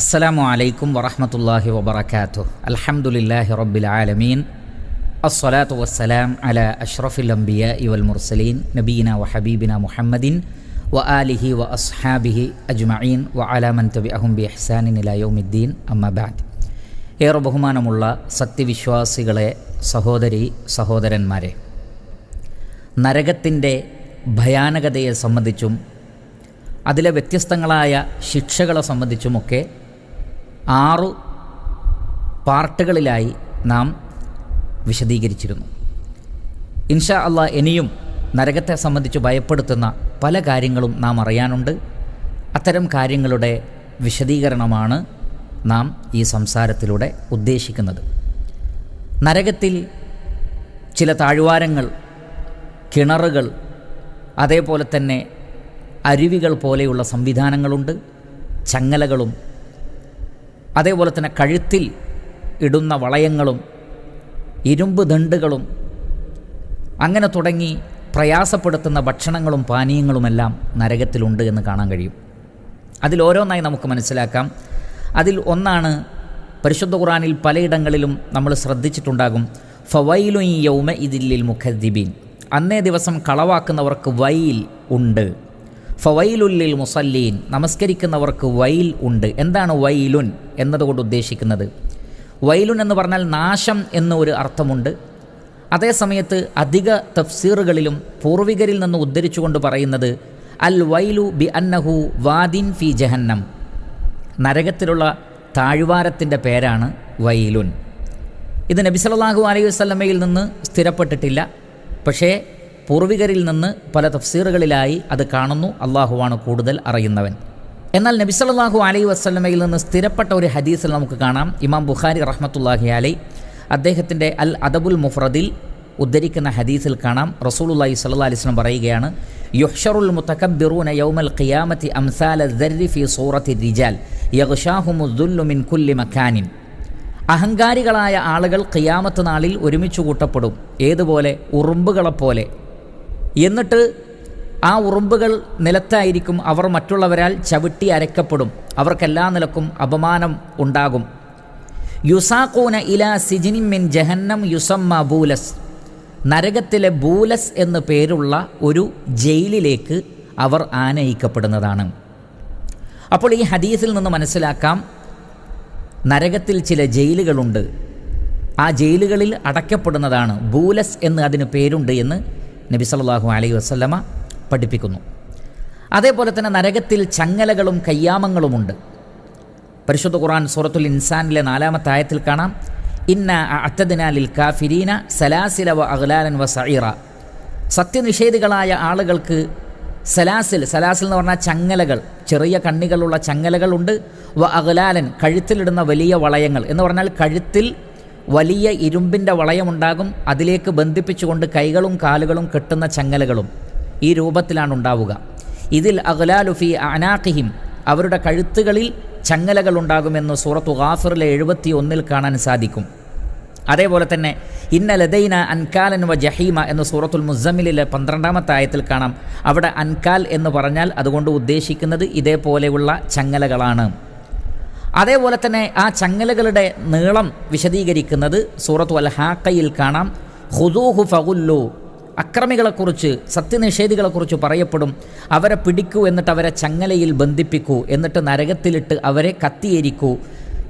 അസ്സലാമു അലൈക്കും വറഹമത്തല്ലാഹി വബർക്കാത്തു അൽഹംദുലില്ലാഹി റബ്ബിൽ ആലമീൻ. അസ്സലാത്തു വസ്സലാം അല അഷ്റഫിൽ അംബിയ ഇവൽ മുർസലീൻ നബീന വ ഹബീബിന മുഹമ്മദിൻ വ ആലിഹി വ അസ്ഹാബിഹി അജ്മഈൻ വ അലാമൻ തബി അഹുംബി അഹ്സാനിൻ ഇലായോമിദ്ദീൻ അമ്മബാദ് ഏറെ ബഹുമാനമുള്ള സത്യവിശ്വാസികളെ സഹോദരി സഹോദരന്മാരെ നരകത്തിന്റെ ഭയാനകതയെ സംബന്ധിച്ചും അതിലെ വ്യത്യസ്തങ്ങളായ ശിക്ഷകളെ സംബന്ധിച്ചുമൊക്കെ ആറു പാർട്ടുകളിലായി നാം വിശദീകരിച്ചിരുന്നു. ഇൻഷാ അള്ളാ ഇനിയും നരകത്തെ സംബന്ധിച്ച് ഭയപ്പെടുത്തുന്ന പല കാര്യങ്ങളും നാം അറിയാനുണ്ട്. അത്തരം കാര്യങ്ങളുടെ വിശദീകരണമാണ് നാം ഈ സംസാരത്തിലൂടെ ഉദ്ദേശിക്കുന്നത്. നരകത്തിൽ ചില താഴ്വാരങ്ങൾ കിണറുകൾ അതേപോലെ തന്നെ അരുവികൾ പോലെയുള്ള സംവിധാനങ്ങളുണ്ട്. ചങ്ങലകളും അതേപോലെ തന്നെ കഴുത്തിൽ ഇടുന്ന വളയങ്ങളും ഇരുമ്പ് ദണ്ടുകളും അങ്ങനെ തുടങ്ങി പ്രയാസപ്പെടുത്തുന്ന ഭക്ഷണങ്ങളും പാനീയങ്ങളുമെല്ലാം നരകത്തിലുണ്ട് എന്ന് കാണാൻ കഴിയും. അതിലോരോന്നായി നമുക്ക് മനസ്സിലാക്കാം. അതിൽ ഒന്നാണ് പരിശുദ്ധ ഖുറാനിൽ പലയിടങ്ങളിലും നമ്മൾ ശ്രദ്ധിച്ചിട്ടുണ്ടാകും ഫവൈലു യൗമ ഇതില്ലിൽ മുഖദ്ദിബീൻ. അന്നേ ദിവസം കളവാക്കുന്നവർക്ക് വൈൽ ഉണ്ട്. ഫവൈലുല്ലിൽ മുസല്ലീൻ നമസ്കരിക്കുന്നവർക്ക് വൈൽ ഉണ്ട്. എന്താണ് വൈലുൻ എന്നതുകൊണ്ട് ഉദ്ദേശിക്കുന്നത്? വൈലുൻ എന്ന് പറഞ്ഞാൽ നാശം എന്ന ഒരു അർത്ഥമുണ്ട്. അതേസമയത്ത് അധിക തഫ്സീറുകളിലും പൂർവികരിൽ നിന്ന് ഉദ്ധരിച്ചുകൊണ്ട് പറയുന്നത് അൽ വൈലു ബി അന്നഹു വാദിൻ ഫി ജഹന്നം. നരകത്തിലുള്ള താഴ്വാരത്തിന്റെ പേരാണ് വൈലുൻ. ഇത് നബി സല്ലല്ലാഹു അലൈഹി വസല്ലമയിൽ നിന്ന് സ്ഥിരപ്പെട്ടിട്ടില്ല. പക്ഷേ പൂർവികരിൽ നിന്ന് പല തഫ്സീറുകളിലായി അത് കാണുന്നു. അള്ളാഹുവാണ് കൂടുതൽ അറിയുന്നവൻ. എന്നാൽ നബി സല്ലല്ലാഹു അലൈഹി വസല്ലമയിൽ നിന്ന് സ്ഥിരപ്പെട്ട ഒരു ഹദീസിൽ നമുക്ക് കാണാം. ഇമാം ബുഖാരി റഹ്മത്തുല്ലാഹി അലൈ അദ്ദേഹത്തിന്റെ അൽ അദബുൽ മുഫ്രദിൽ ഉദ്ധരിക്കുന്ന ഹദീസിൽ കാണാം. റസൂലുള്ളാഹി സല്ലാ അലൈഹി വസല്ലം പറയുകയാണ് യുഹ്ഷറുൽ മുതകബ്ബിറൂന യൗമൽ ഖിയാമത്തി അംസാല ഫി സൂറത്തി റിജാൽ യഗ്ഷാഹുമു ദുല്ലു മിൻ കുല്ലി മക്കാനിൻ അഹങ്കാരികളായ ആളുകൾ ഖിയാമത്ത് നാളിൽ ഒരുമിച്ച് കൂട്ടപ്പെടും. ഏതുപോലെ? ഉറുമ്പുകളെപ്പോലെ. എന്നിട്ട് ആ ഉറുമ്പുകൾ നിലത്തായിരിക്കും അവർ മറ്റുള്ളവരാൽ ചവിട്ടി അരക്കപ്പെടും. അവർക്കെല്ലാ നിലക്കും അപമാനം ഉണ്ടാകും. യുസാഖൂന ഇല സിജിനിൻ മിൻ ജഹന്നം യുസമ്മ ബൂലസ്. നരകത്തിലെ ബൂലസ് എന്ന് പേരുള്ള ഒരു ജയിലിലേക്ക് അവർ ആനയിക്കപ്പെടുന്നതാണ്. അപ്പോൾ ഈ ഹദീസിൽ നിന്ന് മനസ്സിലാക്കാം നരകത്തിൽ ചില ജയിലുകളുണ്ട്. ആ ജയിലുകളിൽ അടയ്ക്കപ്പെടുന്നതാണ് ബൂലസ് എന്ന് അതിന് പേരുണ്ട് എന്ന് നബി സല്ലാഹു അലൈഹി വസല്ലമ പഠിപ്പിക്കുന്നു. അതേപോലെ തന്നെ നരകത്തിൽ ചങ്ങലകളും കയ്യാമങ്ങളുമുണ്ട് പരിശുദ്ധ ഖുർആൻ സൂറത്തുൽ ഇൻസാനിലെ നാലാമത്തെ ആയത്തിൽ കാണാം. ഇന്ന അത്തദിനാലിൽ കാഫിരീന സലാസില വ അഹ്ലാലൻ വ സഈറ. സത്യനിഷേധികളായ ആളുകൾക്ക് സലാസിൽ സലാസിൽ എന്ന് പറഞ്ഞാൽ ചങ്ങലകൾ ചെറിയ കണ്ണികളുള്ള ചങ്ങലകളുണ്ട്. വ അഹ്ലാലൻ കഴുത്തിലിടുന്ന വലിയ വളയങ്ങൾ എന്ന് പറഞ്ഞാൽ കഴുത്തിൽ വലിയ ഇരുമ്പിന്റെ വളയമുണ്ടാകും അതിലേക്ക് ബന്ധിപ്പിച്ചുകൊണ്ട് കൈകളും കാലുകളും കെട്ടുന്ന ചങ്ങലകളും ഈ രൂപത്തിലാണ് ഉണ്ടാവുക. ഇതിൽ അഗ്ലാലുഫി അനാഖിഹിം അവരുടെ കഴുത്തുകളിൽ ചങ്ങലകൾ ഉണ്ടാകുമെന്ന് സൂറത്തു ഗാഫറിലെ എഴുപത്തി ഒന്നിൽ കാണാൻ സാധിക്കും. അതേപോലെ തന്നെ ഇന്ന ലതൈന അൻകാലൻ വ ജഹീമ എന്ന സൂറത്തുൽ മുസമ്മിലിലെ പന്ത്രണ്ടാമത്തെ ആയത്തിൽ കാണാം. അവിടെ അൻകാൽ എന്ന് പറഞ്ഞാൽ അതുകൊണ്ട് ഉദ്ദേശിക്കുന്നത് ഇതേപോലെയുള്ള ചങ്ങലകളാണ്. അതേപോലെ തന്നെ ആ ചങ്ങലകളുടെ നീളം വിശദീകരിക്കുന്നത് സൂറത്തു അൽ ഹാക്കയിൽ കാണാം. ഹുദൂഹു ഫഗുല്ലു. അക്രമികളെക്കുറിച്ച് സത്യനിഷേധികളെക്കുറിച്ച് പറയപ്പെടും. അവരെ പിടിക്കൂ എന്നിട്ട് അവരെ ചങ്ങലയിൽ ബന്ധിപ്പിക്കൂ. എന്നിട്ട് നരകത്തിലിട്ട് അവരെ കത്തിയേരിക്കൂ.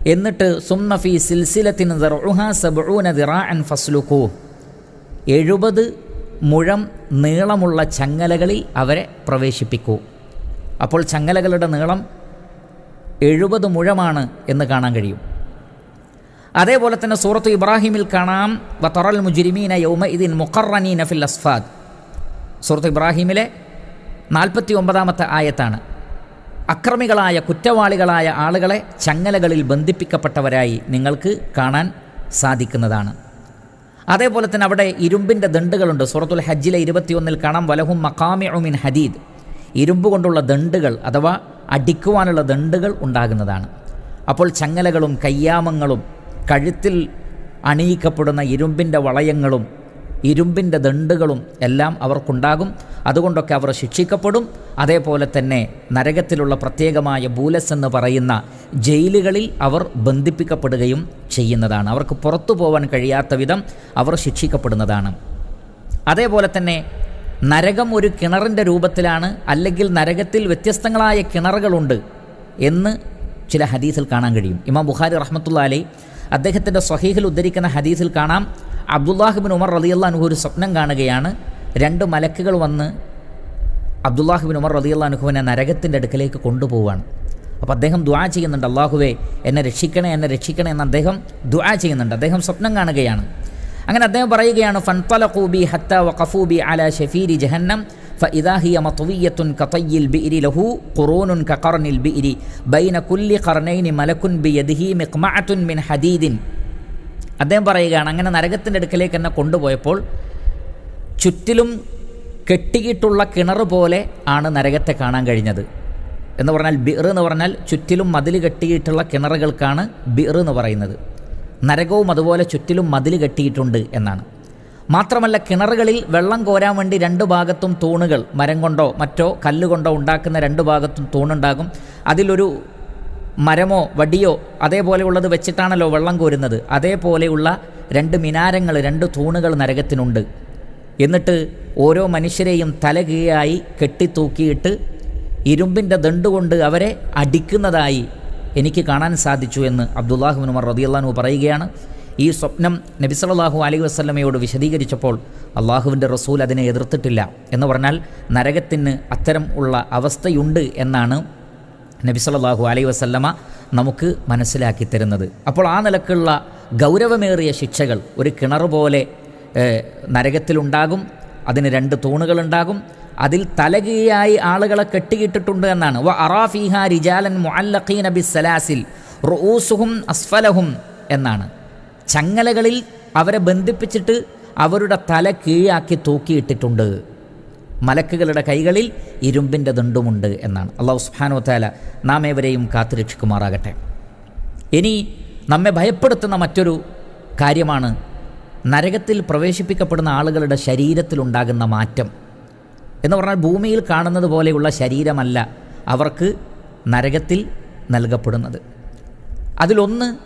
എന്നിട്ട് സുന്നഫി സിൽസിലത്തിന് ഫസ്ലുക്കൂ എഴുപത് മുഴം നീളമുള്ള ചങ്ങലകളിൽ അവരെ പ്രവേശിപ്പിക്കൂ. അപ്പോൾ ചങ്ങലകളുടെ നീളം എഴുപത് മുഴമാണ് എന്ന് കാണാൻ കഴിയും. അതേപോലെ തന്നെ സൂറത്ത് ഇബ്രാഹിമിൽ കാണാം വത്തറൽ മുജിരിമീന യൗമ ഇതിൻ മുഖറനീന ഫിൽ അസ്ഫാദ്. സൂറത്ത് ഇബ്രാഹിമിലെ നാൽപ്പത്തി ഒമ്പതാമത്തെ ആയത്താണ്. അക്രമികളായ കുറ്റവാളികളായ ആളുകളെ ചങ്ങലകളിൽ ബന്ധിപ്പിക്കപ്പെട്ടവരായി നിങ്ങൾക്ക് കാണാൻ സാധിക്കുന്നതാണ്. അതേപോലെ തന്നെ അവിടെ ഇരുമ്പിന്റെ ദണ്ടുകളുണ്ട്. സൂറത്തുൽ ഹജ്ജിലെ ഇരുപത്തിയൊന്നിൽ കാണാം വലഹും മക്കാമി ഉമിൻ ഹദീദ്. ഇരുമ്പ് കൊണ്ടുള്ള ദണ്ടുകൾ അഥവാ അടിക്കുവാനുള്ള ദണ്ടുകൾ ഉണ്ടാകുന്നതാണ്. അപ്പോൾ ചങ്ങലകളും കയ്യാമങ്ങളും കഴുത്തിൽ അണിയിക്കപ്പെടുന്ന ഇരുമ്പിന്റെ വളയങ്ങളും ഇരുമ്പിന്റെ ദണ്ടുകളും എല്ലാം അവർക്കുണ്ടാകും. അതുകൊണ്ടൊക്കെ അവർ ശിക്ഷിക്കപ്പെടും. അതേപോലെ തന്നെ നരകത്തിലുള്ള പ്രത്യേകമായ ബൂലസ് എന്ന് പറയുന്ന ജയിലുകളിൽ അവർ ബന്ധിപ്പിക്കപ്പെടുകയും ചെയ്യുന്നതാണ്. അവർക്ക് പുറത്തു പോകാൻ കഴിയാത്ത വിധം അവർ ശിക്ഷിക്കപ്പെടുന്നതാണ്. അതേപോലെ തന്നെ നരകം ഒരു കിണറിന്റെ രൂപത്തിലാണ് അല്ലെങ്കിൽ നരകത്തിൽ വ്യത്യസ്തങ്ങളായ കിണറുകളുണ്ട് എന്ന് ചില ഹദീസിൽ കാണാൻ കഴിയും. ഇമാം ബുഖാരി റഹ്മത്തുള്ള അലി അദ്ദേഹത്തിന്റെ സ്വഹീഹിൽ ഉദ്ധരിക്കുന്ന ഹദീസിൽ കാണാം അബ്ദുല്ലാഹിബിൻ ഉമർ റളിയല്ലാ അനുഹു ഒരു സ്വപ്നം കാണുകയാണ് രണ്ട് മലക്കുകൾ വന്ന് അബ്ദുല്ലാഹിബിൻ ഉമർ റളിയല്ലാ അനുഹുവിനെ നരകത്തിന്റെ അടുക്കലേക്ക് കൊണ്ടുപോവുകയാണ് അപ്പോൾ അദ്ദേഹം ദുആ ചെയ്യുന്നുണ്ട് അള്ളാഹുവേ എന്നെ രക്ഷിക്കണേ എന്നെ രക്ഷിക്കണേ എന്ന് അദ്ദേഹം ദുആ ചെയ്യുന്നുണ്ട്. അദ്ദേഹം സ്വപ്നം കാണുകയാണ്. അങ്ങനെ അദ്ദേഹം പറയുകയാണ് ഫൻതലഖൂബി ഹത്ത വഖഫൂബി അല ഷഫീരി ജഹന്നം فإذا هي مطوية كطي البئر له قرون كقرن البئر بين كل قرنين ملك بيده مقمعة من حديد അദ്ദേഹം പറയുകയാണ് അങ്ങനെ നരകത്തിൻ്റെ അടുക്കലേക്ക് എന്നെ കൊണ്ടുപോയപ്പോൾ ചുറ്റിലും കെട്ടിയിട്ടുള്ള കിണർ പോലെ ആണ് നരകത്തെ കാണാൻ കഴിഞ്ഞത് എന്ന് പറഞ്ഞാൽ ബിർ എന്ന് പറഞ്ഞാൽ ചുറ്റിലും മതിൽ കെട്ടിയിട്ടുള്ള കിണറുകൾക്കാണ് ബിർ എന്ന് പറയുന്നത് നരകവും അതുപോലെ ചുറ്റിലും മതിൽ കെട്ടിയിട്ടുണ്ട് എന്നാണ്. മാത്രമല്ല കിണറുകളിൽ വെള്ളം കോരാൻ വേണ്ടി രണ്ട് ഭാഗത്തും തൂണുകൾ മരം കൊണ്ടോ മറ്റോ കല്ലുകൊണ്ടോ ഉണ്ടാക്കുന്ന രണ്ട് ഭാഗത്തും തൂണുണ്ടാകും. അതിലൊരു മരമോ വടിയോ അതേപോലെയുള്ളത് വെച്ചിട്ടാണല്ലോ വെള്ളം കോരുന്നത്. അതേപോലെയുള്ള രണ്ട് മിനാരങ്ങൾ രണ്ട് തൂണുകൾ നരകത്തിനുണ്ട്. എന്നിട്ട് ഓരോ മനുഷ്യരെയും തലകീഴായി കെട്ടിത്തൂക്കിയിട്ട് ഇരുമ്പിന്റെ ദണ്ടുകൊണ്ട് അവരെ അടിക്കുന്നതായി എനിക്ക് കാണാൻ സാധിച്ചു എന്ന് അബ്ദുല്ലാഹു ഉമർ റതിയല്ലാനു പറയുകയാണ്. ഈ സ്വപ്നം നബി സല്ലല്ലാഹു അലൈഹി വസ്ലമയോട് വിശദീകരിച്ചപ്പോൾ അള്ളാഹുവിന്റെ റസൂൽ അതിനെ എതിർത്തിട്ടില്ല എന്ന് പറഞ്ഞാൽ നരകത്തിന് അത്തരം ഉള്ള അവസ്ഥയുണ്ട് എന്നാണ് നബി സല്ലല്ലാഹു അലൈഹി വസ്ലമ നമുക്ക് മനസ്സിലാക്കി തരുന്നത്. അപ്പോൾ ആ നിലക്കുള്ള ഗൗരവമേറിയ ശിക്ഷകൾ ഒരു കിണർ പോലെ നരകത്തിലുണ്ടാകും അതിന് രണ്ട് തൂണുകളുണ്ടാകും അതിൽ തലകീഴായി ആളുകളെ കെട്ടിയിട്ടിട്ടുണ്ട് എന്നാണ്. വ അറാഫിഹ റിജാലൻ മുഅല്ലഖീന ബിസ്സലാസിൽ റുഊസുഹും അസ്ഫലഹും എന്നാണ്. ചങ്ങലകളിൽ അവരെ ബന്ധിപ്പിച്ചിട്ട് അവരുടെ തല കീഴാക്കി തൂക്കിയിട്ടിട്ടുണ്ട്. മലക്കുകളുടെ കൈകളിൽ ഇരുമ്പിന്റെ ദണ്ടുമുണ്ട് എന്നാണ്. അള്ളാഹു സുബ്ഹാനഹു വതആല നാം ഏവരെയും കാത്തുരക്ഷിക്കുമാറാകട്ടെ. ഇനി നമ്മെ ഭയപ്പെടുത്തുന്ന മറ്റൊരു കാര്യമാണ് നരകത്തിൽ പ്രവേശിപ്പിക്കപ്പെടുന്ന ആളുകളുടെ ശരീരത്തിലുണ്ടാകുന്ന മാറ്റം. എന്ന് പറഞ്ഞാൽ ഭൂമിയിൽ കാണുന്നത് പോലെയുള്ള ശരീരമല്ല അവർക്ക് നരകത്തിൽ നൽകപ്പെടുന്നത്. അതിലൊന്ന്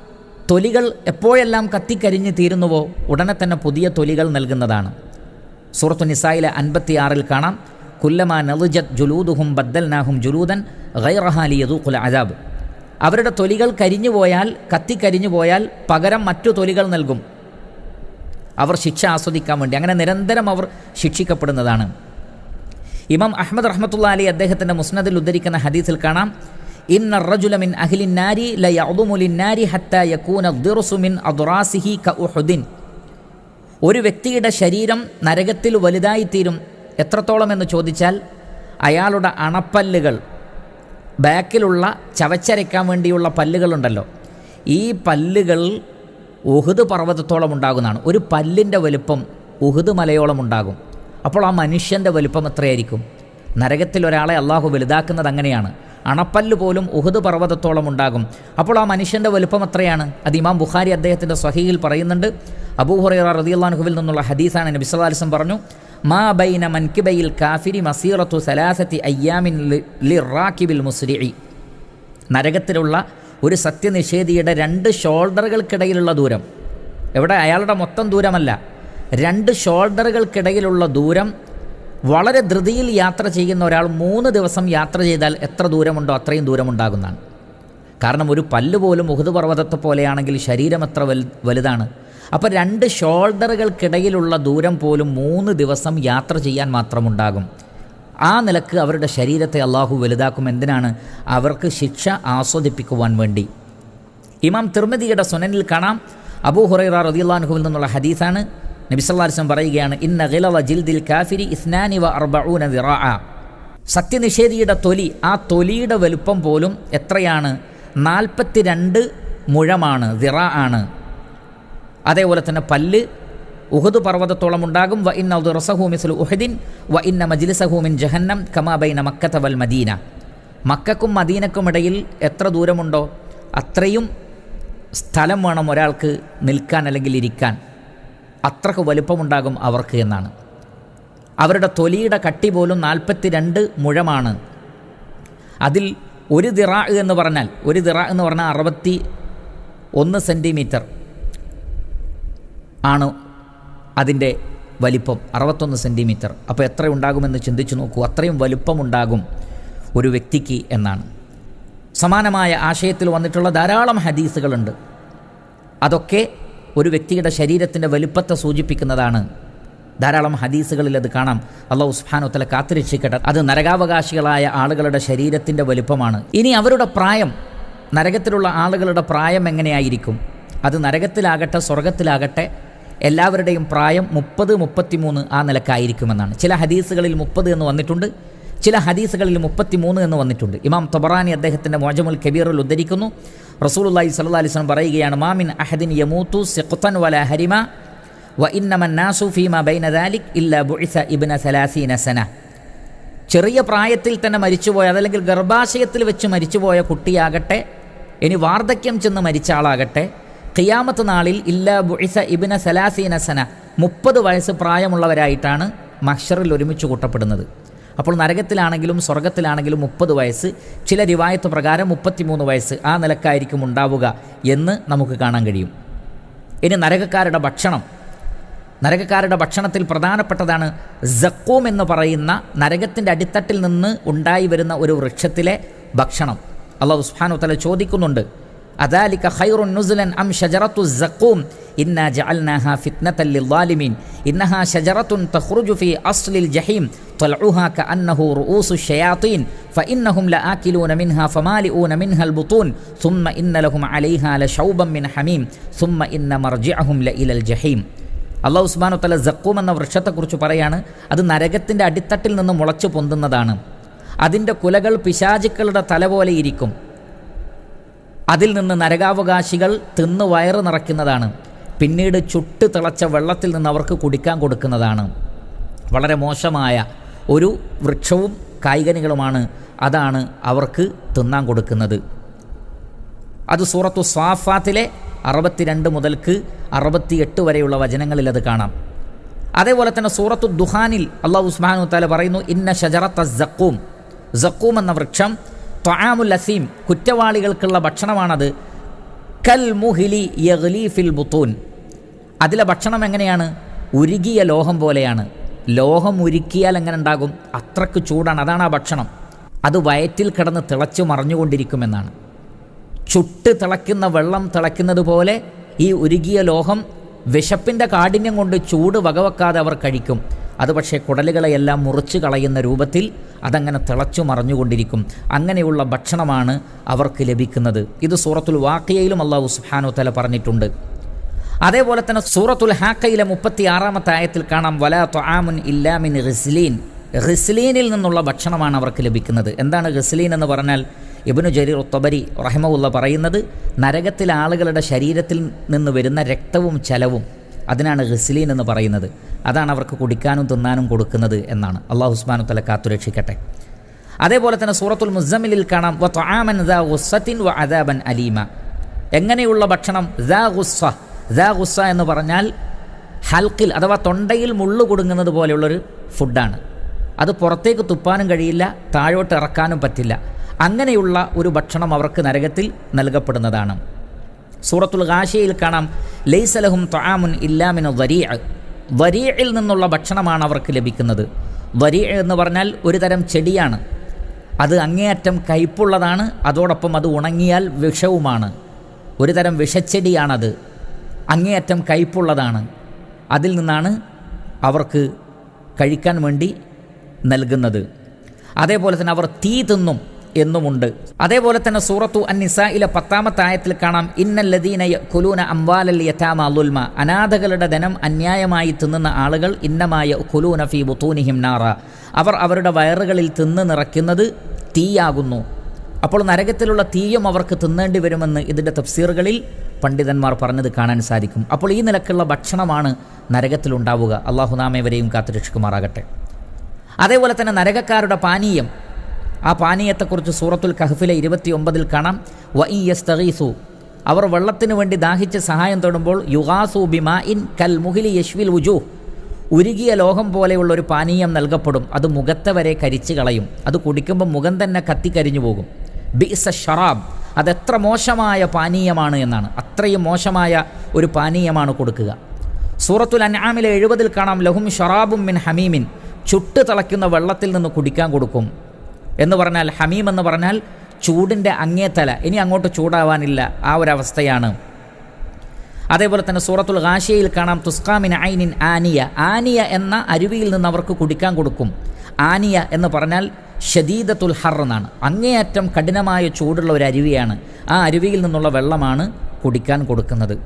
തൊലികൾ എപ്പോഴെല്ലാം കത്തിക്കരിഞ്ഞ് തീരുന്നുവോ ഉടനെ തന്നെ പുതിയ തൊലികൾ നൽകുന്നതാണ്. സൂറത്തു നിസായിലെ അൻപത്തിയാറിൽ കാണാം കുല്ലമാ നലുജത് ജുലൂദുഹും ബദ്ദൽനാഹും ജുലൂദൻ ഗൈറഹാലി യദൂഖുൽ അജാബ് അവരുടെ തൊലികൾ കരിഞ്ഞു പോയാൽ കത്തിക്കരിഞ്ഞു പോയാൽ പകരം മറ്റു തൊലികൾ നൽകും. അവർ ശിക്ഷ ആസ്വദിക്കാൻ വേണ്ടി അങ്ങനെ നിരന്തരം അവർ ശിക്ഷിക്കപ്പെടുന്നതാണ്. ഇമാം അഹമ്മദ് റഹ്മത്തുള്ള അലി അദ്ദേഹത്തിന്റെ മുസ്നദിൽ ഉദ്ധരിക്കുന്ന ഹദീസിൽ കാണാം. ഇന്ന റജുലമിൻ അഹ്ലിൻ നാരി ലയഅദുമു നാരി ഹത്ത യകൂന ദിർസു മിൻ അദ്റാസിഹി ഉഹുദിൻ. ഒരു വ്യക്തിയുടെ ശരീരം നരകത്തിൽ വലുതായിത്തീരും എത്രത്തോളം എന്ന് ചോദിച്ചാൽ അയാളുടെ അണപ്പല്ലുകൾ ബാക്കിലുള്ള ചവച്ചരയ്ക്കാൻ വേണ്ടിയുള്ള പല്ലുകളുണ്ടല്ലോ. ഈ പല്ലുകൾ ഉഹുദ് പർവതത്തോളം ഉണ്ടാകുന്നതാണ്. ഒരു പല്ലിന്റെ വലുപ്പം ഉഹുദ് മലയോളം ഉണ്ടാകും. അപ്പോൾ ആ മനുഷ്യന്റെ വലുപ്പം എത്രയായിരിക്കും? നരകത്തിൽ ഒരാളെ അള്ളാഹു വലുതാക്കുന്നത് അങ്ങനെയാണ്. അണപ്പല്ല് പോലും ഉഹുദ് പർവതത്തോളം ഉണ്ടാകും. അപ്പോൾ ആ മനുഷ്യന്റെ വലുപ്പം എത്രയാണ്? അത് ഇമാം ബുഖാരി അദ്ദേഹത്തിന്റെ സ്വഹീയിൽ പറയുന്നുണ്ട്. അബൂ ഹുറൈറ റദിയുള്ളാൻഹുവിൽ നിന്നുള്ള ഹദീസാണ് നബി അലൈഹി പറഞ്ഞു മാ ബൈന മൻകിബയിൽ കാഫിരി മസീറത്തു സലാസത്തി അയ്യാമിൻ ലിറാക്കിബിൽ മുസ്രിഇ നരകത്തിലുള്ള ഒരു സത്യനിഷേധിയുടെ രണ്ട് ഷോൾഡറുകൾക്കിടയിലുള്ള ദൂരം. എവിടെ? അയാളുടെ മൊത്തം ദൂരമല്ല. രണ്ട് ഷോൾഡറുകൾക്കിടയിലുള്ള ദൂരം വളരെ ധൃതിയിൽ യാത്ര ചെയ്യുന്ന ഒരാൾ മൂന്ന് ദിവസം യാത്ര ചെയ്താൽ എത്ര ദൂരമുണ്ടോ അത്രയും ദൂരമുണ്ടാകുന്നതാണ്. കാരണം ഒരു പല്ല് പോലും മുഹുദ് പർവതത്തെ പോലെയാണെങ്കിൽ ശരീരം എത്ര വലു വലുതാണ്. അപ്പോൾ രണ്ട് ഷോൾഡറുകൾക്കിടയിലുള്ള ദൂരം പോലും മൂന്ന് ദിവസം യാത്ര ചെയ്യാൻ മാത്രമുണ്ടാകും. ആ നിലയ്ക്ക് അവരുടെ ശരീരത്തെ അള്ളാഹു വലുതാക്കും. എന്തിനാണ്? അവർക്ക് ശിക്ഷ ആസ്വദിപ്പിക്കുവാൻ വേണ്ടി. ഇമാം തിർമിതിയുടെ സുനനിൽ കാണാം. അബൂ ഹുറൈറ റദിയുള്ളാൻഹുവിൽ നിന്നുള്ള ഹദീസാണ്. നബിസല്ലാസ്ലം പറയുകയാണ് ഇന്ന ഗിലവ ജിൽദിൽ കാഫിരി ഇസ്നാനിവ അർബഊന ദിറാ സത്യനിഷേധിയുടെ തൊലി ആ തൊലിയുടെ വലുപ്പം പോലും എത്രയാണ്? നാൽപ്പത്തി രണ്ട് മുഴമാണ് വിറ ആണ്. അതേപോലെ തന്നെ പല്ല് ഉഹദ് പർവതത്തോളം ഉണ്ടാകും. വ ഇന്ന ദുറസഹു മിസ്ലു ഉഹദിൻ വ ഇന്ന മജിലിസഹൂമിൻ ജഹന്നം കമാ ബൈന മക്കത്ത വൽ മദീന. മക്കക്കും മദീനക്കും ഇടയിൽ എത്ര ദൂരമുണ്ടോ? അത്രയും സ്ഥലം വേണം ഒരാൾക്ക് നിൽക്കാൻ അല്ലെങ്കിൽ ഇരിക്കാൻ. അത്രയ്ക്ക് വലുപ്പമുണ്ടാകും അവർക്ക് എന്നാണ്. അവരുടെ തൊലിയുടെ കട്ടി പോലും നാൽപ്പത്തി രണ്ട് മുഴമാണ്. അതിൽ ഒരു ദിറ എന്ന് പറഞ്ഞാൽ ഒരു ദിറ എന്ന് പറഞ്ഞാൽ അറുപത്തി ഒന്ന് സെന്റിമീറ്റർ ആണ് അതിന്റെ വലിപ്പം അറുപത്തൊന്ന് സെന്റിമീറ്റർ അപ്പോൾ എത്ര ഉണ്ടാകുമെന്ന് ചിന്തിച്ചു നോക്കൂ. അത്രയും വലുപ്പമുണ്ടാകും ഒരു വ്യക്തിക്ക് എന്നാണ്. സമാനമായ ആശയത്തിൽ വന്നിട്ടുള്ള ധാരാളം ഹദീസുകളുണ്ട്. അതൊക്കെ ഒരു വ്യക്തിയുടെ ശരീരത്തിന്റെ വലിപ്പത്തെ സൂചിപ്പിക്കുന്നതാണ്. ധാരാളം ഹദീസുകളിൽ അത് കാണാം. അള്ളാഹു ഉസ്ഫാനോത്തല കാത്തുരക്ഷിക്കട്ടെ. അത് നരകാവകാശികളായ ആളുകളുടെ ശരീരത്തിന്റെ വലുപ്പമാണ്. ഇനി അവരുടെ പ്രായം നരകത്തിലുള്ള ആളുകളുടെ പ്രായം എങ്ങനെയായിരിക്കും? അത് നരകത്തിലാകട്ടെ സ്വർഗത്തിലാകട്ടെ എല്ലാവരുടെയും പ്രായം മുപ്പത് മുപ്പത്തിമൂന്ന് ആ നിലക്കായിരിക്കുമെന്നാണ്. ചില ഹദീസുകളിൽ മുപ്പത് എന്ന് വന്നിട്ടുണ്ട്. ചില ഹദീസുകളിൽ മുപ്പത്തിമൂന്ന് എന്ന് വന്നിട്ടുണ്ട്. ഇമാം തൊബറാനി അദ്ദേഹത്തിന്റെ മോജമുൽ കബീറിൽ ഉദ്ധരിക്കുന്നു. റസൂലുല്ലാഹി സല്ലാ അലൈഹി വസല്ലം പറയുകയാണ് മാമിൻ അഹദിൻ യമൂത്തു സിഖുത്തൻ വല ഹരിമ വ ഇന്നമൻ നാസു ഫീമ ബൈന ദാലിക് ഇല്ല ബുഇസ ഇബ്ന സലാസീന സന. ചെറിയ പ്രായത്തിൽ തന്നെ മരിച്ചുപോയ അതല്ലെങ്കിൽ ഗർഭാശയത്തിൽ വെച്ച് മരിച്ചുപോയ കുട്ടിയാകട്ടെ ഇനി വാർദ്ധക്യം ചെന്ന് മരിച്ച ആളാകട്ടെ ഖിയാമത്ത് നാളിൽ ഇല്ല ബുഇസ ഇബ്ന സലാസീന സന മുപ്പത് വയസ്സ് പ്രായമുള്ളവരായിട്ടാണ് മഷറിൽ ഒരുമിച്ച് കൂട്ടപ്പെടുന്നത്. അപ്പോൾ നരകത്തിലാണെങ്കിലും സ്വർഗത്തിലാണെങ്കിലും മുപ്പത് വയസ്സ്. ചില രിവായത്ത് പ്രകാരം മുപ്പത്തിമൂന്ന് വയസ്സ് ആ നിലക്കായിരിക്കും ഉണ്ടാവുക എന്ന് നമുക്ക് കാണാൻ കഴിയും. ഇനി നരകക്കാരുടെ ഭക്ഷണം. നരകക്കാരുടെ ഭക്ഷണത്തിൽ പ്രധാനപ്പെട്ടതാണ് സക്കൂം എന്ന് പറയുന്ന നരകത്തിന്റെ അടിത്തട്ടിൽ നിന്ന് ഉണ്ടായി വരുന്ന ഒരു വൃക്ഷത്തിലെ ഭക്ഷണം. അള്ളാഹു സുബ്ഹാനഹു തല ചോദിക്കുന്നുണ്ട് അദാലിക ഖൈറുൻ നുസുലൻ അം ഷജറത്തു സക്കൂം ഇന്നാ ജഅൽനാഹാ ഫിത്നതൻ ലിൽസാലിമീൻ ഇന്നഹാ ഷജറത്തുൻ തഖ്റുജു ഫീ അസ്ലിൽ ജഹീം طلعها كأنه رؤوس الشياطين فإنهم لآكلون منها فمالئون منها البطون ثم إن لهم عليها لشوبا من حميم ثم إن مرجعهم لإلى الجحيم അള്ളാഹു ഉസ്മാനു തല ജക്കൂം എന്ന വൃക്ഷത്തെക്കുറിച്ച് പറയാണ് അത് നരകത്തിൻ്റെ അടിത്തട്ടിൽ നിന്ന് മുളച്ചു പൊന്തുന്നതാണ് അതിൻ്റെ കുലകൾ പിശാചുക്കളുടെ തല പോലെ ഇരിക്കും അതിൽ നിന്ന് നരകാവകാശികൾ തിന്ന് വയറ് നിറയ്ക്കുന്നതാണ്. പിന്നീട് ചുട്ട് തിളച്ച വെള്ളത്തിൽ നിന്ന് അവർക്ക് കുടിക്കാൻ കൊടുക്കുന്നതാണ്. വളരെ മോശമായ ഒരു വൃക്ഷവും കായികനികളുമാണ് അതാണ് അവർക്ക് തിന്നാൻ കൊടുക്കുന്നത്. അത് സൂറത്തു സ്വാഫാത്തിലെ അറുപത്തിരണ്ട് മുതൽക്ക് അറുപത്തിയെട്ട് വരെയുള്ള വചനങ്ങളിൽ അത് കാണാം. അതേപോലെ തന്നെ സൂറത്തു ദുഹാനിൽ അള്ളാഹു ഉസ്മാനു താല പറയുന്നു ഇന്ന ഷജറത്ത ജക്കൂം ജക്കൂം എന്ന വൃക്ഷം ത്വാമുൽ അസീം കുറ്റവാളികൾക്കുള്ള ഭക്ഷണമാണത്. കൽ മുഹിലി യഗ്ലീഫിൽ ബുത്തൂൻ. അതിലെ ഭക്ഷണം എങ്ങനെയാണ്? ഉരുകിയ ലോഹം പോലെയാണ്. ലോഹം ഉരുക്കിയാൽ എങ്ങനെ ഉണ്ടാകും? അത്രയ്ക്ക് ചൂടാണ്. അതാണ് ആ ഭക്ഷണം. അത് വയറ്റിൽ കിടന്ന് തിളച്ചു മറിഞ്ഞുകൊണ്ടിരിക്കുമെന്നാണ്. ചുട്ട് തിളയ്ക്കുന്ന വെള്ളം തിളയ്ക്കുന്നത് പോലെ ഈ ഉരുകിയ ലോഹം വിശപ്പിന്റെ കാഠിന്യം കൊണ്ട് ചൂട് വകവെക്കാതെ അവർ കഴിക്കും. അത് പക്ഷേ കുടലുകളെയെല്ലാം മുറിച്ച് കളയുന്ന രൂപത്തിൽ അതങ്ങനെ തിളച്ചു മറഞ്ഞുകൊണ്ടിരിക്കും. അങ്ങനെയുള്ള ഭക്ഷണമാണ് അവർക്ക് ലഭിക്കുന്നത്. ഇത് സൂറത്തുൽ വാക്കിയയിലും അള്ളാഹു സുഹാനു തല പറഞ്ഞിട്ടുണ്ട്. അതേപോലെ തന്നെ സൂറത്തുൽ ഹാക്കയിലെ മുപ്പത്തി ആറാമത്തെ ആയത്തിൽ കാണാം വലാ തൊആമുൻ ഇല്ലാമിൻ റിസ്ലീൻ റിസ്ലീനിൽ നിന്നുള്ള ഭക്ഷണമാണ് അവർക്ക് ലഭിക്കുന്നത്. എന്താണ് റിസ്ലീൻ എന്ന് പറഞ്ഞാൽ? ഇബിനു ജരീർ ഉത്തബരി റഹ്മുള്ള പറയുന്നത് നരകത്തിലെ ആളുകളുടെ ശരീരത്തിൽ നിന്ന് വരുന്ന രക്തവും ചലവും. അതിനാണ് റിസ്ലീൻ എന്ന് പറയുന്നത്. അതാണ് അവർക്ക് കുടിക്കാനും തിന്നാനും കൊടുക്കുന്നത് എന്നാണ്. അള്ളാഹു ഉസ്മാനു തല കാത്തുരക്ഷിക്കട്ടെ അതേപോലെ തന്നെ സൂറത്തുൽ മുസമിലിൽ കാണാം വ ഗുസ്സത്തിൻ വ അദാബൻ അലീമ. എങ്ങനെയുള്ള ഭക്ഷണം? ദാ ഗുസ്സ. ഗുസ്സ എന്ന് പറഞ്ഞാൽ ഹൽക്കിൽ അഥവാ തൊണ്ടയിൽ മുള്ളു കൊടുങ്ങുന്നത് പോലെയുള്ളൊരു ഫുഡാണ്. അത് പുറത്തേക്ക് തുപ്പാനും കഴിയില്ല താഴോട്ട് ഇറക്കാനും പറ്റില്ല. അങ്ങനെയുള്ള ഒരു ഭക്ഷണം അവർക്ക് നരകത്തിൽ നൽകപ്പെടുന്നതാണ്. സൂറത്തുൽ ഗാശിയയിൽ കാണാം ലൈസലഹും തൊആമുൻ ഇല്ലാമിനു വരീഅ വരീയിൽ നിന്നുള്ള ഭക്ഷണമാണ് അവർക്ക് ലഭിക്കുന്നത്. വരി എന്ന് പറഞ്ഞാൽ ഒരു തരം ചെടിയാണ്. അത് അങ്ങേയറ്റം കയ്പുള്ളതാണ് അതോടൊപ്പം അത് ഉണങ്ങിയാൽ വിഷവുമാണ്. ഒരു തരം വിഷച്ചെടിയാണത്. അങ്ങേയറ്റം കയ്പുള്ളതാണ്. അതിൽ നിന്നാണ് അവർക്ക് കഴിക്കാൻ വേണ്ടി നൽകുന്നത്. അതേപോലെ തന്നെ അവർ തീ തിന്നും. എന്നുമുണ്ട്. അതേപോലെ തന്നെ സൂറത്തു അന്നിസയിലെ പത്താമത്തെ ആയത്തിൽ കാണാം ഇന്നല്ലദീന കുലൂന അംവാലൽ യഥാമ ലുൽമ അനാഥകളുടെ ധനം അന്യായമായി തിന്നുന്ന ആളുകൾ ഇന്നമായ കുലൂന ഫി ബുത്തൂനിഹിം നാറ. അവർ അവരുടെ വയറുകളിൽ തിന്ന് നിറയ്ക്കുന്നത് തീയാകുന്നു. അപ്പോൾ നരകത്തിലുള്ള തീയും അവർക്ക് തിന്നേണ്ടി വരുമെന്ന് ഇതിന്റെ തഫ്സീറുകളിൽ പണ്ഡിതന്മാർ പറഞ്ഞത് കാണാൻ സാധിക്കും. അപ്പോൾ ഈ നിലക്കുള്ള ഭക്ഷണമാണ് നരകത്തിലുണ്ടാവുക. അള്ളാഹു നാമേവരെയും കാത്തുരക്ഷിക്കുമാറാകട്ടെ. അതേപോലെ തന്നെ നരകക്കാരുടെ പാനീയം ആ പാനീയത്തെക്കുറിച്ച് സൂറത്തുൽ കഹഫിലെ ഇരുപത്തി ഒമ്പതിൽ കാണാം. വ ഇ തഹീസു അവർ വെള്ളത്തിന് വേണ്ടി ദാഹിച്ച് സഹായം തേടുമ്പോൾ യുഗാസു ബിമാ ഇൻ കൽ മുഹിലി യശ്വിൽ ഉജു ഉരുകിയ ലോഹം പോലെയുള്ള ഒരു പാനീയം നൽകപ്പെടും. അത് മുഖത്തെ വരെ കരിച്ചു കളയും. അത് കുടിക്കുമ്പോൾ മുഖം തന്നെ കത്തിക്കരിഞ്ഞു പോകും. ബിസ ഷറാബ്. അതെത്ര മോശമായ പാനീയമാണ് എന്നാണ്. അത്രയും മോശമായ ഒരു പാനീയമാണ് കൊടുക്കുക. സൂറത്തുൽ അൻആമിലെ എഴുപതിൽ കാണാം. ലഹും ഷറാബും മിൻ ഹമീമിൻ. ചുട്ട് തിളയ്ക്കുന്ന വെള്ളത്തിൽ നിന്ന് കുടിക്കാൻ കൊടുക്കും. എന്ന് പറഞ്ഞാൽ ഹമീം എന്ന് പറഞ്ഞാൽ ചൂടിന്റെ അങ്ങേത്തല. ഇനി അങ്ങോട്ട് ചൂടാവാനില്ല. ആ ഒരവസ്ഥയാണ്. അതേപോലെ തന്നെ സൂറത്തുൽ ഗാഷിയയിൽ കാണാം തുസ്കാമിൻ ഐനിൻ ആനിയ. ആനിയ എന്ന അരുവിയിൽ നിന്ന് അവർക്ക് കുടിക്കാൻ കൊടുക്കും. ആനിയ എന്ന് പറഞ്ഞാൽ ഷദീദത്തുൽ ഹർ എന്നാണ്. അങ്ങേയറ്റം കഠിനമായ ചൂടുള്ള ഒരു അരുവിയാണ്. ആ അരുവിയിൽ നിന്നുള്ള വെള്ളമാണ് കുടിക്കാൻ കൊടുക്കുന്നത്.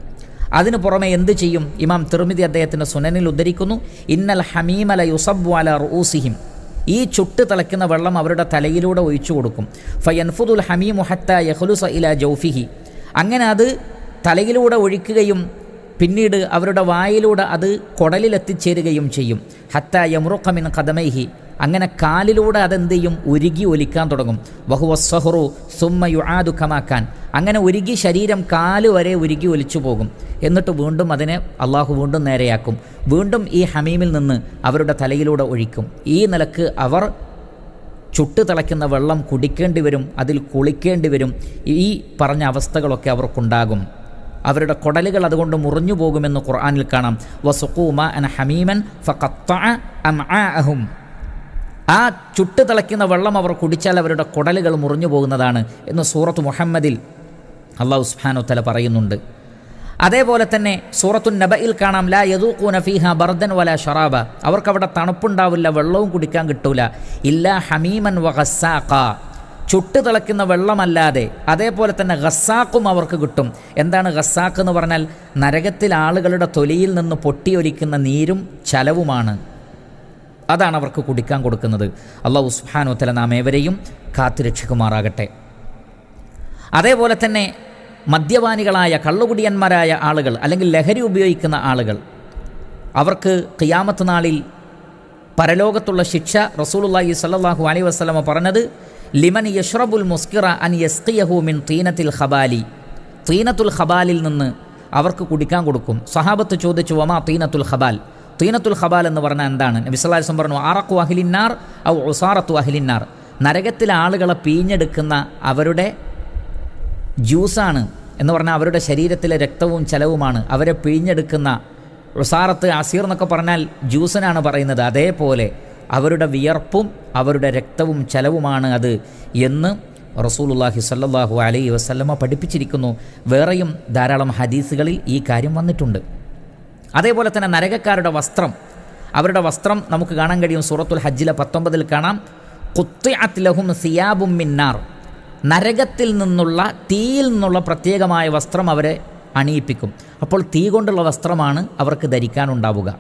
അതിനു പുറമെ എന്ത് ചെയ്യും? ഇമാം തിർമിതി അദ്ദേഹത്തിന്റെ സുനനിൽ ഉദ്ധരിക്കുന്നു ഇന്നൽ ഹമീമല യുസബ് വാല റൂസിഹിം ഈ ചുട്ട് തിളയ്ക്കുന്ന വെള്ളം അവരുടെ തലയിലൂടെ ഒഴിച്ചു കൊടുക്കും. ഫയൻഫുദുൽ ഹമീമു ഹത്ത യഹ്ലുസ ഇല ജൗഫിഹി. അങ്ങനെ അത് തലയിലൂടെ ഒഴിക്കുകയും പിന്നീട് അവരുടെ വായിലൂടെ അത് കുടലിലെത്തിച്ചേരുകയും ചെയ്യും. ഹത്ത യമുറുഖമിൻ കദമൈഹി അങ്ങനെ കാലിലൂടെ അതെന്ത് ചെയ്യും ഉരുകി ഒലിക്കാൻ തുടങ്ങും. വഹുവ സഹറു സുമ്മയു യുആദു കമാക്കാൻ അങ്ങനെ ഉരുകി ശരീരം കാൽ വരെ ഉരുകി ഒലിച്ചു പോകും. എന്നിട്ട് വീണ്ടും അതിനെ അള്ളാഹു വീണ്ടും നേരെയാക്കും. വീണ്ടും ഈ ഹമീമിൽ നിന്ന് അവരുടെ തലയിലൂടെ ഒഴിക്കും. ഈ നിലയ്ക്ക് അവർ ചുട്ട് തിളയ്ക്കുന്ന വെള്ളം കുടിക്കേണ്ടി വരും അതിൽ കുളിക്കേണ്ടി വരും. ഈ പറഞ്ഞ അവസ്ഥകളൊക്കെ അവർക്കുണ്ടാകും. അവരുടെ കുടലുകൾ അതുകൊണ്ട് മുറിഞ്ഞു പോകുമെന്ന് ഖുർആാനിൽ കാണാം. വസുക്കൂമ അൻ ഹമീമൻ ഫഖത്തഅ ആ ചുട്ട് തിളയ്ക്കുന്ന വെള്ളം അവർ കുടിച്ചാൽ അവരുടെ കുടലുകൾ മുറിഞ്ഞു പോകുന്നതാണ് എന്ന് സൂറത്ത് മുഹമ്മദിൽ അള്ളാഹു ഉസ്ഫാനു തല പറയുന്നുണ്ട്. അതേപോലെ തന്നെ സൂറത്തു നബയിൽ കാണാം ലാ യദൂഖൂന ഫീഹ ബർദൻ വല ഷറാബ. അവർക്കവിടെ തണുപ്പുണ്ടാവില്ല വെള്ളവും കുടിക്കാൻ കിട്ടൂല. ഇല്ലാ ഹമീമൻ വ ഗസ്സാഖ ചുട്ട് തിളയ്ക്കുന്ന വെള്ളമല്ലാതെ അതേപോലെ തന്നെ ഗസ്സാക്കും അവർക്ക് കിട്ടും. എന്താണ് ഗസ്സാക്ക് എന്ന് പറഞ്ഞാൽ നരകത്തിൽ ആളുകളുടെ തൊലിയിൽ നിന്ന് പൊട്ടിയൊലിക്കുന്ന നീരും ചലവുമാണ്. അതാണ് അവർക്ക് കുടിക്കാൻ കൊടുക്കുന്നത്. അള്ളാഹു സുഹാനു തല നാം ഏവരെയും കാത്തുരക്ഷിക്കുമാറാകട്ടെ അതേപോലെ തന്നെ മദ്യപാനികളായ കള്ളുകുടിയന്മാരായ ആളുകൾ അല്ലെങ്കിൽ ലഹരി ഉപയോഗിക്കുന്ന ആളുകൾ അവർക്ക് ഖിയാമത്ത് നാളിൽ പരലോകത്തുള്ള ശിക്ഷ റസൂലുള്ളാഹി സല്ലാഹു അലൈ വസ്ലമ പറഞ്ഞത് ലിമൻ യഷ്റബുൽ മുസ്കിറ അൻ യസ്കിയഹു മിൻ തീനത്തിൽ ഖബാലി. തീനത്തുൽ ഖബാലിൽ നിന്ന് അവർക്ക് കുടിക്കാൻ കൊടുക്കും. സഹാബത്ത് ചോദിച്ചു വമാ തീനത്തുൽ ഖബാൽ? തീനത്തുൽ ഖബാൽ എന്ന് പറഞ്ഞാൽ എന്താണ്? വസല്ലം പറഞ്ഞു ആറക്കു അഹിലിന്നാർ ഔ ഉസാറത്തു അഹിലിന്നാർ. നരകത്തിലെ ആളുകളെ പീഞ്ഞെടുക്കുന്ന അവരുടെ ജ്യൂസാണ് എന്ന് പറഞ്ഞാൽ അവരുടെ ശരീരത്തിലെ രക്തവും ചലവുമാണ്. അവരെ പിഴിഞ്ഞെടുക്കുന്ന ഉസാറത്ത് അസീർ എന്നൊക്കെ പറഞ്ഞാൽ ജ്യൂസിനാണ് പറയുന്നത്. അതേപോലെ അവരുടെ വിയർപ്പും അവരുടെ രക്തവും ചലവുമാണ് അത് എന്ന് റസൂലുല്ലാഹി സല്ലാഹു അലൈ വസല്ലമ പഠിപ്പിച്ചിരിക്കുന്നു. വേറെയും ധാരാളം ഹദീസുകളിൽ ഈ കാര്യം വന്നിട്ടുണ്ട്. അതേപോലെ തന്നെ നരകക്കാരുടെ വസ്ത്രം. അവരുടെ വസ്ത്രം നമുക്ക് കാണാൻ കഴിയും. സൂറത്തുൽ ഹജ്ജിലെ പത്തൊമ്പതിൽ കാണാം. കുത്തിഅത്ത് അത്ലഹും സിയാബും മിന്നാർ നരകത്തിൽ നിന്നുള്ള തീയിൽ നിന്നുള്ള പ്രത്യേകമായ വസ്ത്രം അവരെ അണിയിപ്പിക്കും. അപ്പോൾ തീ കൊണ്ടുള്ള വസ്ത്രമാണ് അവർക്ക് ധരിക്കാനുണ്ടാവുക.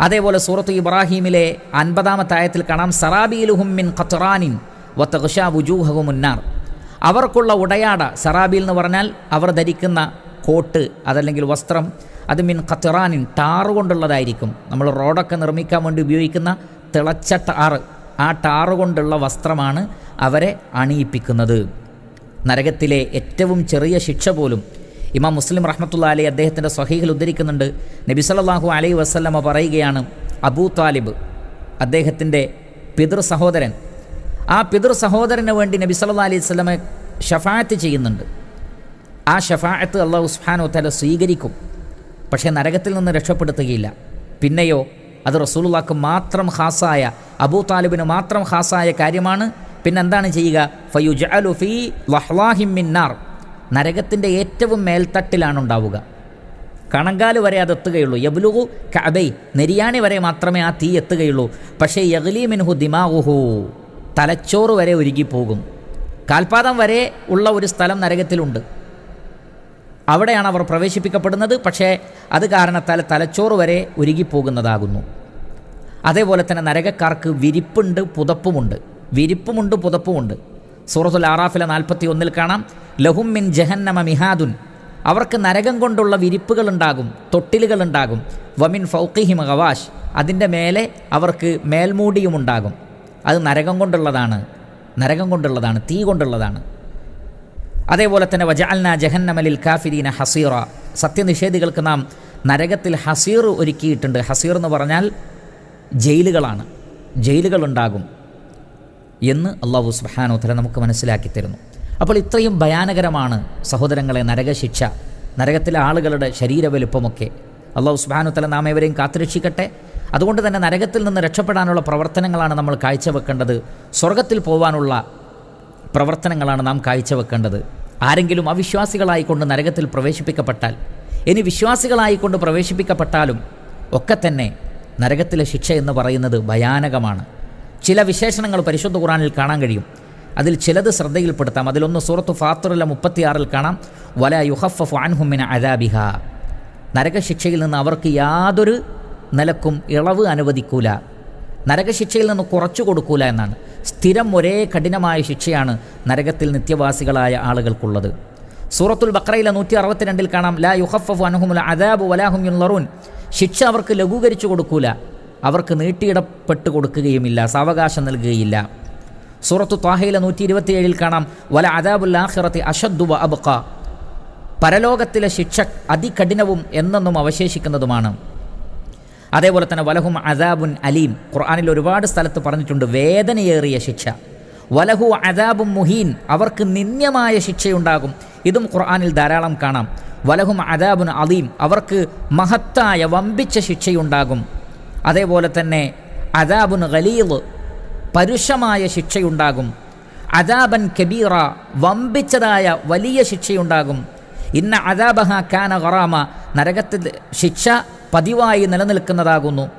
അതേപോലെ സൂറത്ത് ഇബ്രാഹീമിലെ അൻപതാമത്തെ ആയത്തിൽ കാണാം. സറാബീലുഹും മിൻ ഖത്റാനിൻ വത്തഖ്ഷ വുജൂഹു മുന്നാർ അവർക്കുള്ള ഉടയാട സറാബീൽ എന്ന് പറഞ്ഞാൽ അവർ ധരിക്കുന്ന കോട്ട് അതല്ലെങ്കിൽ വസ്ത്രം. അത് മിൻ കത്തിറാനിൻ ടാറ് കൊണ്ടുള്ളതായിരിക്കും. നമ്മൾ റോഡൊക്കെ നിർമ്മിക്കാൻ വേണ്ടി ഉപയോഗിക്കുന്ന തിളച്ച ടാറ്. ആ ടാറ് കൊണ്ടുള്ള വസ്ത്രമാണ് അവരെ അണിയിപ്പിക്കുന്നത്. നരകത്തിലെ ഏറ്റവും ചെറിയ ശിക്ഷ പോലും. ഇമാം മുസ്ലിം റഹ്മത്തുള്ള അലി അദ്ദേഹത്തിന്റെ സ്വഹീഹിൽ ഉദ്ധരിക്കുന്നുണ്ട്. നബി സല്ലല്ലാഹു അലൈ വസല്ലമ പറയുകയാണ് അബൂ താലിബ് അദ്ദേഹത്തിന്റെ പിതൃ സഹോദരൻ. ആ പിതൃ സഹോദരന് വേണ്ടി നബി സല്ലല്ലാഹു അലൈഹി വസല്ലമ ഷഫായത്ത് ചെയ്യുന്നുണ്ട്. ആ ഷഫായത്ത് അള്ളാഹു സുബ്ഹാനഹു തആല സ്വീകരിക്കും. പക്ഷേ നരകത്തിൽ നിന്ന് രക്ഷപ്പെടുത്തുകയില്ല. പിന്നെയോ അത് റസൂലുള്ളാക്ക് മാത്രം ഖാസായ അബൂ താലിബിന് മാത്രം ഖാസായ കാര്യമാണ്. പിന്നെ എന്താണ് ചെയ്യുക? ഫയുജഅലു ഫീ ലഹ്ലാഹി മിന്നാർ നരകത്തിന്റെ ഏറ്റവും മേൽത്തട്ടിലാണ് ഉണ്ടാവുക. കണങ്കാൽ വരെ അത് എത്തുകയുള്ളൂ. യബ്ലുഹു കഅബൈ നെരിയാണി വരെ മാത്രമേ ആ തീ എത്തുകയുള്ളൂ. പക്ഷേ യഗ്ലി മിൻഹു ദിമാഹുഹു തലച്ചോറ് വരെ ഒരുങ്ങിപ്പോകും. കാൽപാദം വരെ ഉള്ള ഒരു സ്ഥലം നരകത്തിലുണ്ട്. അവിടെയാണ് അവർ പ്രവേശിപ്പിക്കപ്പെടുന്നത്. പക്ഷേ അത് കാരണത്താൽ തലച്ചോറ് വരെ ഉരുകിപ്പോകുന്നതാകുന്നു. അതേപോലെ തന്നെ നരകക്കാർക്ക് വിരിപ്പുണ്ട് പുതപ്പുമുണ്ട്. വിരിപ്പുമുണ്ട് പുതപ്പുമുണ്ട്. സൂറത്തുൽ ആറാഫിലെ നാൽപ്പത്തി ഒന്നിൽ കാണാം. ലഹും മിൻ ജഹന്നമ മിഹാദുൻ. അവർക്ക് നരകം കൊണ്ടുള്ള വിരിപ്പുകളുണ്ടാകും തൊട്ടിലുകളുണ്ടാകും. വമിൻ ഫൗക്കിഹിം ഗവാഷ്. അതിന്റെ മേലെ അവർക്ക് മേൽമൂടിയുമുണ്ടാകും. അത് നരകം കൊണ്ടുള്ളതാണ്. നരകം കൊണ്ടുള്ളതാണ് തീ കൊണ്ടുള്ളതാണ്. അതേപോലെ തന്നെ വജാൽന ജഹന്നമലിൽ കാഫിരീന ഹസീറ. സത്യനിഷേധികൾക്ക് നാം നരകത്തിൽ ഹസീർ ഒരുക്കിയിട്ടുണ്ട്. ഹസീർ എന്ന് പറഞ്ഞാൽ ജയിലുകളാണ്. ജയിലുകളുണ്ടാകും എന്ന് അള്ളാഹു സുബാനോത്തര നമുക്ക് മനസ്സിലാക്കി തരുന്നു. അപ്പോൾ ഇത്രയും ഭയാനകരമാണ് സഹോദരങ്ങളെ നരകശിക്ഷ നരകത്തിലെ ആളുകളുടെ ശരീരവലുപ്പമൊക്കെ അള്ളാഹു സുബാനുത്തല നാം എവരെയും കാത്തുരക്ഷിക്കട്ടെ. അതുകൊണ്ട് തന്നെ നരകത്തിൽ നിന്ന് രക്ഷപ്പെടാനുള്ള പ്രവർത്തനങ്ങളാണ് നമ്മൾ കാഴ്ചവെക്കേണ്ടത്. സ്വർഗത്തിൽ പോകാനുള്ള പ്രവർത്തനങ്ങളാണ് നാം കാഴ്ചവെക്കേണ്ടത്. ആരെങ്കിലും അവിശ്വാസികളായിക്കൊണ്ട് നരകത്തിൽ പ്രവേശിപ്പിക്കപ്പെട്ടാൽ ഇനി വിശ്വാസികളായിക്കൊണ്ട് പ്രവേശിപ്പിക്കപ്പെട്ടാലും ഒക്കെ തന്നെ നരകത്തിലെ ശിക്ഷ എന്ന് പറയുന്നത് ഭയാനകമാണ്. ചില വിശേഷണങ്ങൾ പരിശുദ്ധ ഖുറാനിൽ കാണാൻ കഴിയും. അതിൽ ചിലത് ശ്രദ്ധയിൽപ്പെടുത്താം. അതിലൊന്ന് സൂറത്ത് ഫാത്തുറിലെ മുപ്പത്തിയാറിൽ കാണാം. വല യുഹഫഫ് അൻഹുമിന അദാബിഹ. നരകശിക്ഷയിൽ നിന്ന് അവർക്ക് യാതൊരു നിലക്കും ഇളവ് അനുവദിക്കൂല. നരകശിക്ഷയിൽ നിന്ന് കുറച്ചു കൊടുക്കൂല എന്നാണ്. സ്ഥിരം ഒരേ കഠിനമായ ശിക്ഷയാണ് നരകത്തിൽ നിത്യവാസികളായ ആളുകൾക്കുള്ളത്. സൂറത്തുൽ ബക്രയിലെ നൂറ്റി അറുപത്തിരണ്ടിൽ കാണാം ലാ യുഹഫഫ് അനുഹുമുൽ അദാബ് വലാഹും ലറൂൻ ശിക്ഷ അവർക്ക് ലഘൂകരിച്ചു കൊടുക്കൂല. അവർക്ക് നീട്ടിയിടപ്പെട്ട് കൊടുക്കുകയുമില്ല സാവകാശം നൽകുകയില്ല. സൂറത്തു ത്വാഹയിലെ നൂറ്റി ഇരുപത്തിയേഴിൽ കാണാം വല അദാബുൽ ആഖിറത്തി അഷദ്ദു വ അബ്ഖ. പരലോകത്തിലെ ശിക്ഷ അതികഠിനവും എന്നെന്നും അവശേഷിക്കുന്നതുമാണ്. അതേപോലെ തന്നെ വലഹും അദാബുൻ അലീം. ഖുർആാനിൽ ഒരുപാട് സ്ഥലത്ത് പറഞ്ഞിട്ടുണ്ട് വേദനയേറിയ ശിക്ഷ. വലഹു അദാബും മുഹീൻ അവർക്ക് നിന്ദ്യമായ ശിക്ഷയുണ്ടാകും. ഇതും ഖുർആാനിൽ ധാരാളം കാണാം. വലഹും അദാബുൻ അലീം അവർക്ക് മഹത്തായ വമ്പിച്ച ശിക്ഷയുണ്ടാകും. അതേപോലെ തന്നെ അദാബുൻ ഖലീദ് പരുഷമായ ശിക്ഷയുണ്ടാകും. അദാബൻ കബീറ വമ്പിച്ചതായ വലിയ ശിക്ഷയുണ്ടാകും. ഇന്ന അദാബഹ കാന ഖറാമ നരകത്തിൽ ശിക്ഷ പതിവായി നിലനിൽക്കുന്നതാകുന്നു.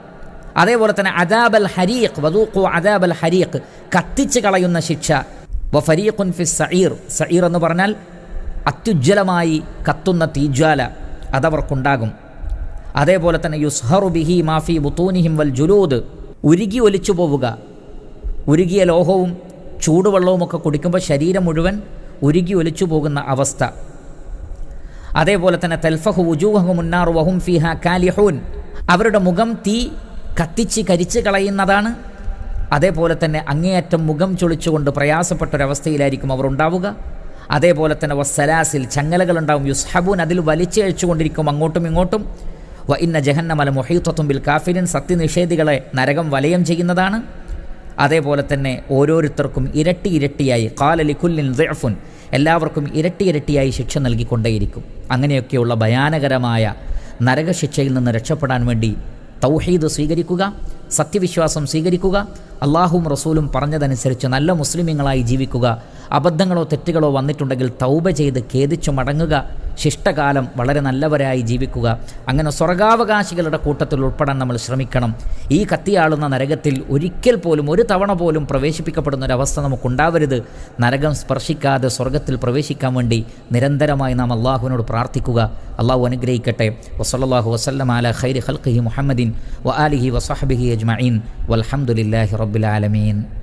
അതേപോലെ തന്നെ അദാബൽ ഹരീഖ് വദൂഖു അദാബൽ ഹരീഖ് കത്തിച്ച് കളയുന്ന ശിക്ഷ. വ ഫരീഖുൻ ഫി സഈർ സഈർ എന്ന് പറഞ്ഞാൽ അത്യുജ്വലമായി കത്തുന്ന തീജ്വാല അതവർക്കുണ്ടാകും. അതേപോലെ തന്നെ യുസ്ഹറു ബിഹി മാഫി ബുത്തൂനിഹിം വൽ ജുലൂദ് ഉരുകി ഒലിച്ചു പോവുക. ഉരുകിയ ലോഹവും ചൂടുവെള്ളവും ഒക്കെ കുടിക്കുമ്പോൾ ശരീരം മുഴുവൻ ഉരുകി ഒലിച്ചു പോകുന്ന അവസ്ഥ. അതേപോലെ തന്നെ തെൽഫഹു ഉജൂഹു മുന്നാർ വഹും ഫിഹ കാലിഹൂൻ. അവരുടെ മുഖം തീ കത്തിച്ച് കരിച്ച് കളയുന്നതാണ്. അതേപോലെ തന്നെ അങ്ങേയറ്റം മുഖം ചൊളിച്ചുകൊണ്ട് പ്രയാസപ്പെട്ടൊരവസ്ഥയിലായിരിക്കും അവർ ഉണ്ടാവുക. അതേപോലെ തന്നെ വസ്സലാസിൽ ചങ്ങലകളുണ്ടാവും. യുസ്ഹബൂൻ അതിൽ വലിച്ചഴിച്ചുകൊണ്ടിരിക്കും അങ്ങോട്ടും ഇങ്ങോട്ടും. വ ഇന്ന ജഹന്നമല മൊഹീത്വത്തും ബിൽ കാഫിരിൻ സത്യനിഷേധികളെ നരകം വലയം ചെയ്യുന്നതാണ്. അതേപോലെ തന്നെ ഓരോരുത്തർക്കും ഇരട്ടി ഇരട്ടിയായി. കാലലി കുല്ലിൻ ദഫുൻ എല്ലാവർക്കും ഇരട്ടി ഇരട്ടിയായി ശിക്ഷ നൽകിക്കൊണ്ടേയിരിക്കും. അങ്ങനെയൊക്കെയുള്ള ഭയാനകരമായ നരകശിക്ഷയിൽ നിന്ന് രക്ഷപ്പെടാൻ വേണ്ടി തൗഹീദ് സ്വീകരിക്കുക സത്യവിശ്വാസം സ്വീകരിക്കുക അള്ളാഹും റസൂലും പറഞ്ഞതനുസരിച്ച് നല്ല മുസ്ലിമീങ്ങളായി ജീവിക്കുക അബദ്ധങ്ങളോ തെറ്റുകളോ വന്നിട്ടുണ്ടെങ്കിൽ തൗബ ചെയ്ത് ഖേദിച്ചു മടങ്ങുക ശിഷ്ടകാലം വളരെ നല്ലവരായി ജീവിക്കുക. അങ്ങനെ സ്വർഗാവകാശികളുടെ കൂട്ടത്തിൽ ഉൾപ്പെടാൻ നമ്മൾ ശ്രമിക്കണം. ഈ കത്തിയാളുന്ന നരകത്തിൽ ഒരിക്കൽ പോലും ഒരു തവണ പോലും പ്രവേശിപ്പിക്കപ്പെടുന്ന ഒരവസ്ഥ നമുക്കുണ്ടാവരുത്. നരകം സ്പർശിക്കാതെ സ്വർഗത്തിൽ പ്രവേശിക്കാൻ വേണ്ടി നിരന്തരമായി നാം അള്ളാഹുവിനോട് പ്രാർത്ഥിക്കുക. അള്ളാഹു അനുഗ്രഹിക്കട്ടെ. വസല്ലാഹു വസ്ലം അല ഖൈരി ഹൽഖി മുഹമ്മദീൻ വ ആലിഹി വസഹബിഹി അജ്മീൻ വലഹമുല്ലാഹി റബ്ബുൽ ആലമീൻ.